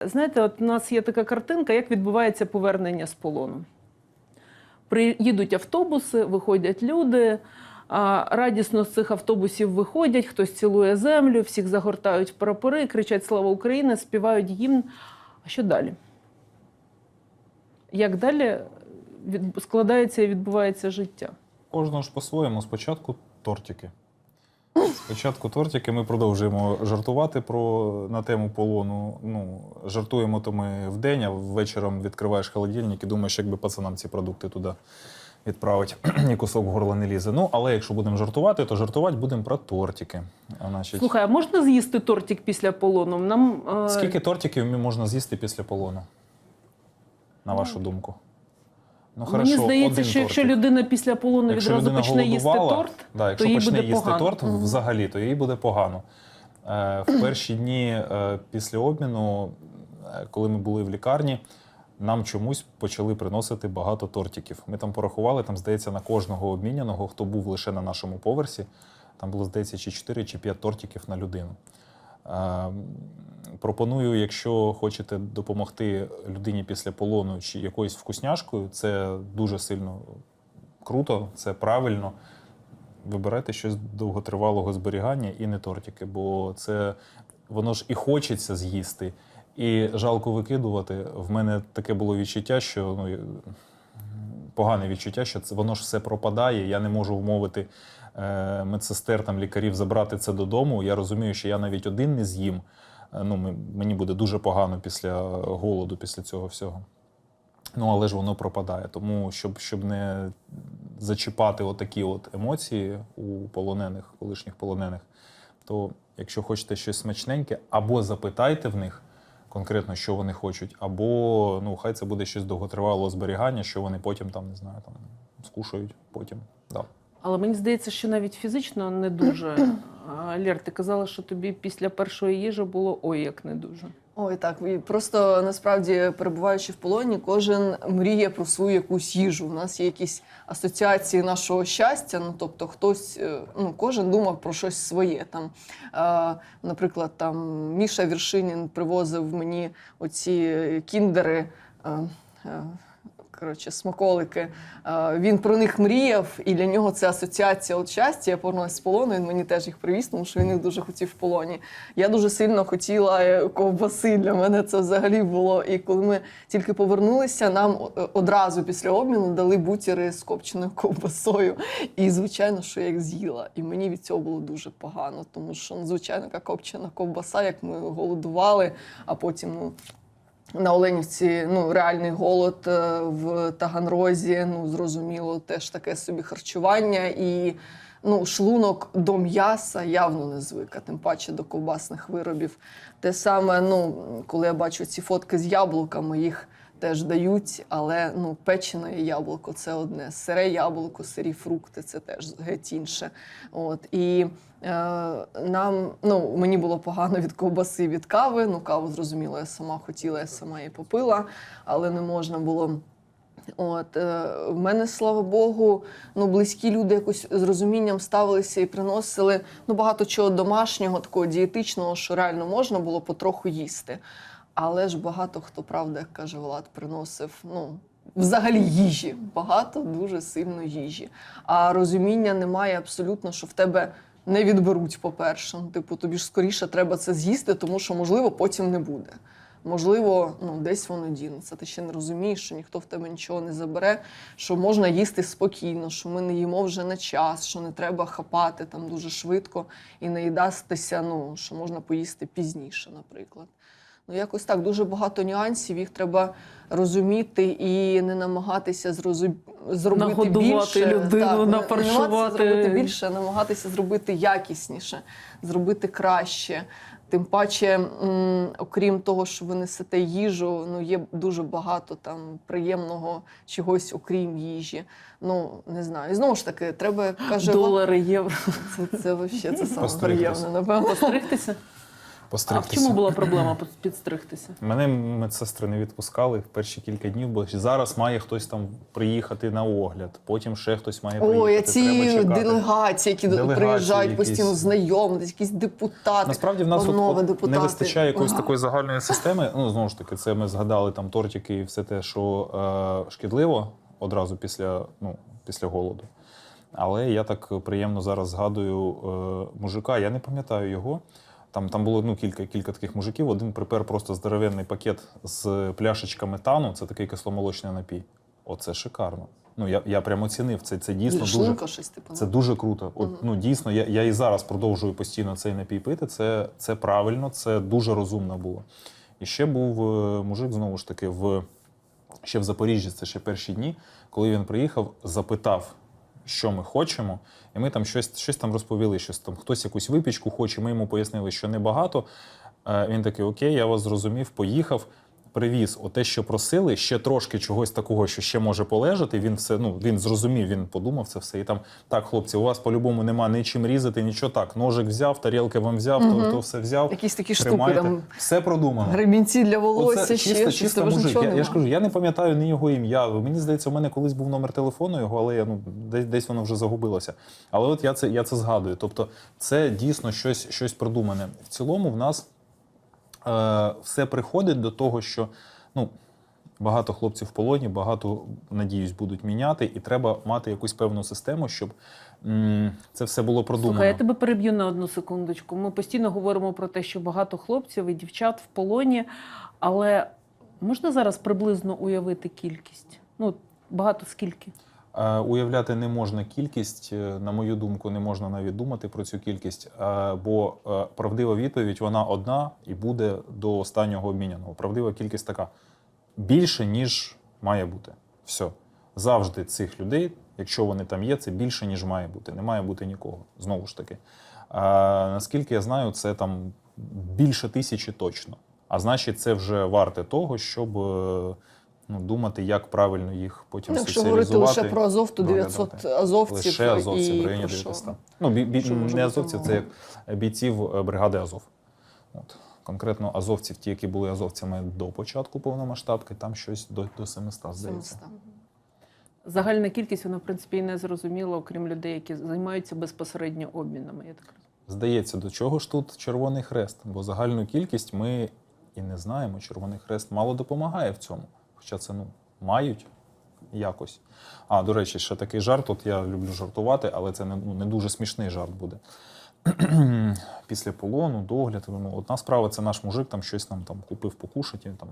Знаєте, от у нас є така картинка, як відбувається повернення з полону. Приїдуть автобуси, виходять люди, радісно з цих автобусів виходять, хтось цілує землю, всіх загортають в прапори, кричать Слава Україні, співають гімн. А що далі? Як далі складається і відбувається життя? Кожного ж по-своєму. Спочатку тортики. Спочатку тортики ми продовжуємо жартувати про, на тему полону. Ну, жартуємо то ми вдень, а вечором відкриваєш холодильник і думаєш, якби пацанам ці продукти туди відправити. Ні кусок в горло не лізе. Ну, але якщо будемо жартувати, то жартувати будемо про тортики. А, значить, Слухай, а можна з'їсти тортик після полону? Нам, е, Скільки тортиків можна з'їсти після полону? На вашу думку? Ну, Мені здається, що якщо тортик. людина після полону Якщо відразу почне їсти торт, да, якщо то їй почне буде їсти погано. торт взагалі, то їй буде погано. Е, в перші дні е, після обміну, е, коли ми були в лікарні, нам чомусь почали приносити багато тортиків. Ми там порахували, там, здається, на кожного обміняного, хто був лише на нашому поверсі, там було, здається, чи 4 чи 5 тортиків на людину. Пропоную, якщо хочете допомогти людині після полону чи якоюсь вкусняшкою, це дуже сильно круто, це правильно. Вибирайте щось довготривалого зберігання і не тортики, бо це воно ж і хочеться з'їсти, і жалко викидувати. В мене таке було відчуття, що ну, погане відчуття, що це воно ж все пропадає. Я не можу вмовити медсестер, там, лікарів забрати це додому. Я розумію, що я навіть один не з'їм. Е, Ну, мені буде дуже погано після голоду, після цього всього. Ну, але ж воно пропадає. Тому, щоб, щоб не зачіпати отакі от емоції у полонених, колишніх полонених, то якщо хочете щось смачненьке, або запитайте в них конкретно, що вони хочуть, або ну, хай це буде щось довготривалого зберігання, що вони потім там, не знаю, там скушають потім. Да. Але мені здається, що навіть фізично не дуже. Лєр, ти казала, що тобі після першої їжі було ой, як не дуже. Ой, так і просто насправді перебуваючи в полоні, кожен мріє про свою якусь їжу. У нас є якісь асоціації нашого щастя. Ну тобто, хтось, е, ну кожен думав про щось своє. Там, е, наприклад, там Міша Віршинін привозив мені оці кіндери. Е, е, Коротше, смаколики. Е, Він про них мріяв, і для нього це асоціація от щастя. Я повернулася з полону, він мені теж їх привіз, тому що він їх дуже хотів в полоні. Я дуже сильно хотіла е, ковбаси. Для мене це взагалі було. І коли ми тільки повернулися, нам е, одразу після обміну дали бутіри з копченою ковбасою. І звичайно, що я їх з'їла. І мені від цього було дуже погано, тому що ну, звичайно, яка копчена ковбаса, як ми голодували, а потім ну. На Оленівці ну реальний голод е, в Таганрозі. Ну зрозуміло, теж таке собі харчування, і ну шлунок до м'яса явно не звик, а тим паче до ковбасних виробів. Те саме, ну коли я бачу ці фотки з яблуками, їх теж дають, але ну печене яблуко це одне, сире яблуко, сирі фрукти це теж геть інше. От і е, нам ну мені було погано від ковбаси, від кави. Ну каву зрозуміло, я сама хотіла, я сама її попила, але не можна було. От е, в мене, слава Богу, ну близькі люди якось з розумінням ставилися і приносили ну багато чого домашнього, такого дієтичного, що реально можна було потроху їсти. Але ж багато хто, правда, як каже Влад, приносив ну взагалі їжі. Багато дуже сильно їжі. А розуміння немає абсолютно, що в тебе не відберуть, по-перше. Ну, Типу, тобі ж скоріше треба це з'їсти, тому що можливо потім не буде. Можливо, ну десь воно дінеться. Ти ще не розумієш, що ніхто в тебе нічого не забере, що можна їсти спокійно, що ми не їмо вже на час, що не треба хапати там дуже швидко і не їдатися, ну що можна поїсти пізніше, наприклад. Ну, якось так дуже багато нюансів. Їх треба розуміти і не намагатися зрозу... зробити Нагодувати більше. людину, так, не- не напаршувати. зробити більше, а намагатися зробити якісніше, зробити краще. Тим паче, м, окрім того, що ви несете їжу, ну є дуже багато там приємного чогось, окрім їжі. Ну не знаю. І знову ж таки, треба каже, Долари, євро. це, це вообще це саме приємне, напевно. Постригтися? А в чому була проблема підстригтися? Мене медсестри не відпускали в перші кілька днів, бо зараз має хтось там приїхати на огляд, потім ще хтось має приїхати. Ой, а ці треба делегації, які Делегації приїжджають якісь. постійно знайомитись, якісь депутати. Насправді в нас от, от депутати. не вистачає якоїсь такої загальної системи. Ну знову ж таки, це ми згадали там тортики і все те, що е, шкідливо одразу після, ну, після голоду. Але я так приємно зараз згадую е, мужика. Я не пам'ятаю його. Там, там було ну, кілька, кілька таких мужиків. Один припер просто здоровенний пакет з пляшечками тану. Це такий кисломолочний напій. Оце шикарно. Ну я, я прямо оцінив. Це, це дійсно дуже. Шлунка щось типу. Це дуже круто. От, ну дійсно, я, я і зараз продовжую постійно цей напій пити. Це, це правильно, це дуже розумно було. І ще був е, мужик, знову ж таки, в ще в Запоріжжі, це ще перші дні, коли він приїхав, запитав, що ми хочемо, і ми там щось, щось там розповіли, щось там хтось якусь випічку хоче. Ми йому пояснили, що небагато. Е, Він такий: Окей, я вас зрозумів, поїхав. Привіз оте, що просили, ще трошки чогось такого, що ще може полежати. Він все ну він зрозумів, він подумав це все. І там так, хлопці, у вас по-любому нема нічим різати, нічого так. Ножик взяв, тарілки вам взяв, то, то все взяв. Якісь такі штуки, там все продумано. гребінці для волосся, Оце ще чисто, чисто мужик. Я, я ж кажу, я не пам'ятаю ні його ім'я. Мені здається, у мене колись був номер телефону його, але я, ну, десь, десь воно вже загубилося. Але от я це, я це згадую. Тобто, це дійсно щось, щось продумане. В цілому, в нас все приходить до того, що ну, багато хлопців в полоні, багато, надіюсь, будуть міняти, і треба мати якусь певну систему, щоб це все було продумано. Слухай, я тебе переб'ю на одну секундочку. Ми постійно говоримо про те, що багато хлопців і дівчат в полоні, але можна зараз приблизно уявити кількість? Ну, багато скільки? Уявляти не можна кількість, е, на мою думку, не можна навіть думати про цю кількість, бо е, правдива відповідь вона одна і буде до останнього обміняного. Правдива кількість така більше, ніж має бути. Все. Завжди цих людей, якщо вони там є, це більше, ніж має бути. Не має бути нікого. Знову ж таки. А, наскільки я знаю, це там більше тисячі точно. А значить, це вже варте того, щоб е, ну, думати, як правильно їх потім Ну, Якщо говорити лише про Азов, то 900 доглядати. азовців. Лише азовців в районі 900. Ну, бі, бі, Що не азовців, це як бійців е, бригади Азов. От. Конкретно азовців, ті, які були азовцями до початку повномасштабки, там щось до, до 700, здається. 700. Загальна кількість, вона, в принципі, і не зрозуміла, окрім людей, які займаються безпосередньо обмінами. Я так розумію. Здається, до чого ж тут Червоний Хрест? Бо загальну кількість ми і не знаємо. Червоний Хрест мало допомагає в цьому. Хоча це ну, мають якось. А, до речі, ще такий жарт. От я люблю жартувати, але це не, ну, не дуже смішний жарт буде. Після полону, догляд. Ну, одна справа це наш мужик там щось нам там купив покушати, там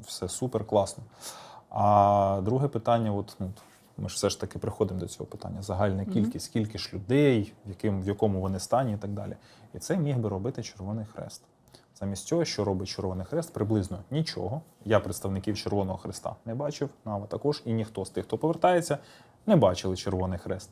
все супер класно. А друге питання, от, ну, ми ж все ж таки приходимо до цього питання: загальна кількість, скільки ж людей, в, яким, в якому вони стані і так далі. І це міг би робити Червоний Хрест. Замість цього, що робить Червоний Хрест, приблизно нічого. Я представників Червоного Хреста не бачив, Нава також, і ніхто з тих, хто повертається, не бачили Червоний Хрест.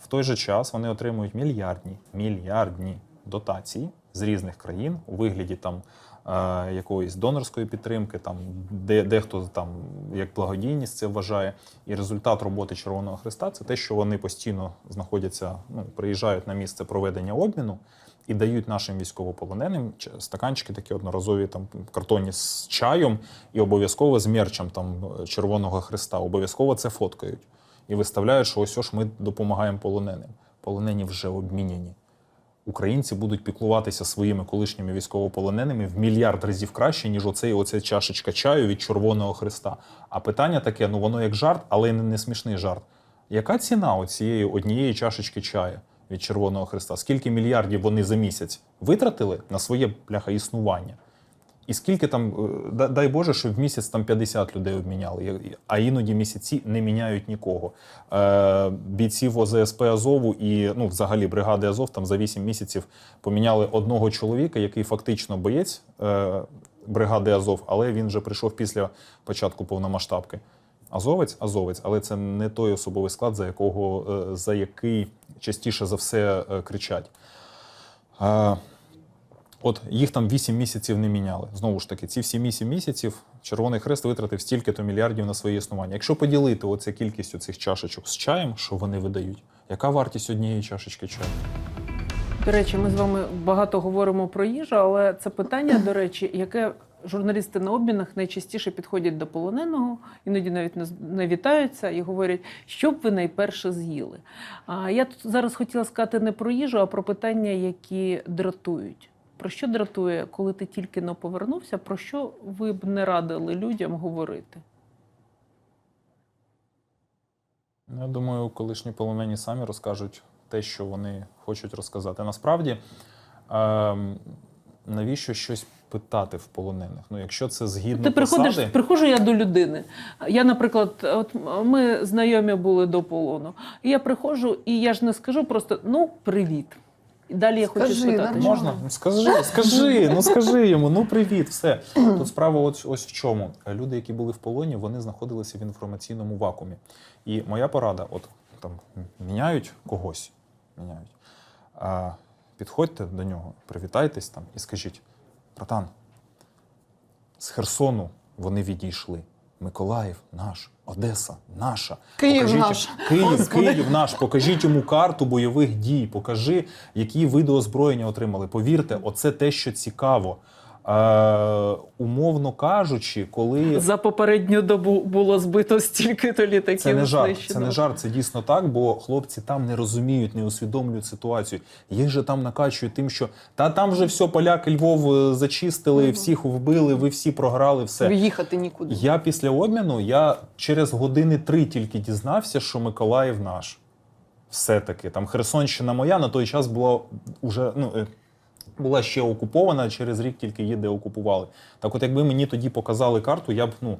В той же час вони отримують мільярдні, мільярдні дотації з різних країн у вигляді там е, якоїсь донорської підтримки, там де дехто там як благодійність це вважає. І результат роботи Червоного Хреста це те, що вони постійно знаходяться, ну приїжджають на місце проведення обміну і дають нашим військовополоненим стаканчики такі одноразові там картонні з чаєм і обов'язково з мерчем там е, Червоного Хреста. Обов'язково це фоткають і виставляють, що ось ось ми допомагаємо полоненим. Полонені вже обміняні. Українці будуть піклуватися своїми колишніми військовополоненими в мільярд разів краще, ніж оцей оця чашечка чаю від Червоного Христа. А питання таке: ну воно як жарт, але не, не смішний жарт. Яка ціна оцієї однієї чашечки чаю від Червоного Христа? Скільки мільярдів вони за місяць витратили на своє бляха існування? І скільки там, е, дай Боже, що в місяць там 50 людей обміняли, а іноді місяці не міняють нікого. Е, бійців ОЗСП Азову і ну, взагалі бригади Азов там за 8 місяців поміняли одного чоловіка, який фактично боєць е, бригади Азов, але він вже прийшов після початку повномасштабки. Азовець, азовець, але це не той особовий склад, за якого за який частіше за все е, кричать. От їх там 8 місяців не міняли. Знову ж таки, ці всі 8 місяців Червоний Хрест витратив стільки-то мільярдів на своє існування. Якщо поділити оця кількість цих чашечок з чаєм, що вони видають, яка вартість однієї чашечки чаю? До речі, ми з вами багато говоримо про їжу, але це питання, до речі, яке журналісти на обмінах найчастіше підходять до полоненого, іноді навіть не вітаються і говорять, що б ви найперше з'їли. А я тут зараз хотіла сказати не про їжу, а про питання, які дратують. Про що дратує, коли ти тільки но повернувся, про що ви б не радили людям говорити? Я думаю, колишні полонені самі розкажуть те, що вони хочуть розказати. Насправді, ем, навіщо щось питати в полонених? Ну, якщо це згідно Ти приходиш, приходжу я до людини. Я, наприклад, от ми знайомі були до полону. І я приходжу, і я ж не скажу просто ну привіт. І далі я хочу спитати. нормально. Можна? Ну, Скажи, скажи, ну скажи йому, ну привіт, все. Тут справа ось, ось в чому. Люди, які були в полоні, вони знаходилися в інформаційному вакуумі. І моя порада: от там міняють когось, міняють. А, підходьте до нього, привітайтесь там і скажіть: братан, з Херсону вони відійшли. Миколаїв наш, Одеса наша. Київ наш. Київ, Господи. Київ наш. Покажіть йому карту бойових дій. Покажи, які види озброєння отримали. Повірте, оце те, що цікаво. Е, умовно кажучи, коли За попередню добу було збито стільки то літаків. це не жарт, знищено. це не жарт, це дійсно так, бо хлопці там не розуміють, не усвідомлюють ситуацію. Їх же там накачують тим, що та там вже все, поляки Львов е, зачистили, Мгм. всіх вбили, ви всі програли, все. Їхати нікуди. Я після обміну я через години три тільки дізнався, що Миколаїв наш. Все-таки там Херсонщина моя на той час була уже ну. Була ще окупована, через рік тільки її деокупували. Так, от якби мені тоді показали карту, я б ну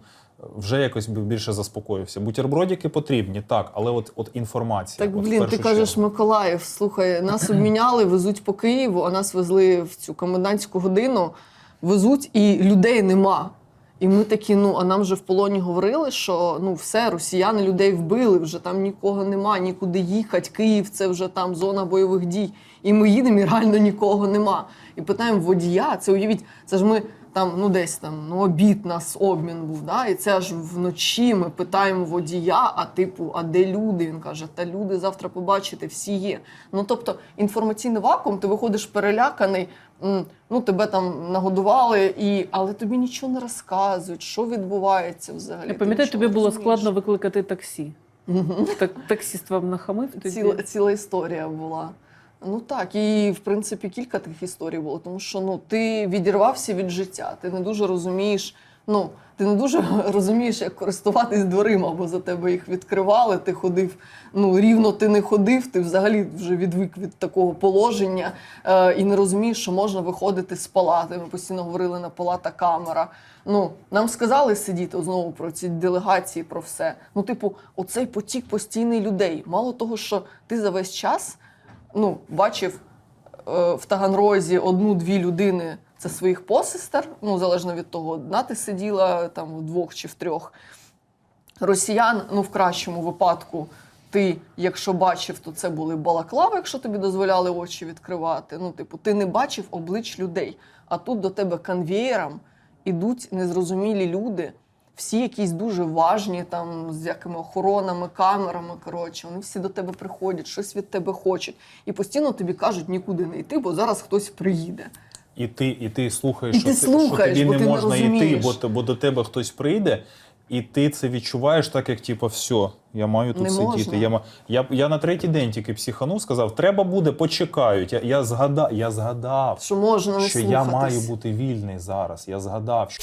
вже якось більше заспокоївся. Бутербродики потрібні, так, але от, от інформація. Так, от блін, ти кажеш, чергу. Миколаїв, слухай, нас обміняли, везуть по Києву, а нас везли в цю комендантську годину, везуть і людей нема. І ми такі, ну а нам вже в полоні говорили, що ну все, росіяни людей вбили, вже там нікого нема, нікуди їхати. Київ це вже там зона бойових дій. І ми їдемо, і реально нікого нема. І питаємо водія, це уявіть, це ж ми там, ну десь там, ну обід нас обмін був. Да? І це аж вночі ми питаємо водія, а типу, а де люди? Він каже, та люди завтра побачите, всі є. Ну тобто інформаційний вакуум, ти виходиш переляканий, ну тебе там нагодували, і... але тобі нічого не розказують, що відбувається взагалі. Я пам'ятаю, тобі було розумієш. складно викликати таксі. Так, таксіст вам нахамив? Ціла, ціла історія була. Ну так, і в принципі кілька таких історій було, тому що ну ти відірвався від життя, ти не дуже розумієш. Ну, ти не дуже розумієш, як користуватись дверима, бо за тебе їх відкривали. Ти ходив. Ну рівно ти не ходив, ти взагалі вже відвик від такого положення е, і не розумієш, що можна виходити з палати. Ми постійно говорили на палата камера. Ну, нам сказали сидіти знову про ці делегації, про все. Ну, типу, оцей потік постійний людей. Мало того, що ти за весь час ну, бачив е, в Таганрозі одну-дві людини це своїх посестер, ну, залежно від того, одна ти сиділа там вдвох чи в трьох. Росіян, ну, в кращому випадку, ти, якщо бачив, то це були балаклави, якщо тобі дозволяли очі відкривати. Ну, типу, ти не бачив облич людей. А тут до тебе конвеєром ідуть незрозумілі люди, всі якісь дуже важні, там з якими охоронами, камерами. Коротше, вони всі до тебе приходять, щось від тебе хочуть. І постійно тобі кажуть нікуди не йти, бо зараз хтось приїде. І ти, і ти слухаєш, І що, ти слухаєш, що тобі бо не ти не можна йти, бо, бо до тебе хтось прийде, і ти це відчуваєш так, як типу, все, я маю тут Не сидіти. можна. Я, я, я на третій день тільки психанув, сказав, треба буде, почекають. Я, я, згадав, я згадав, Що можна не що слухатись. я маю бути вільний зараз. Я згадав, що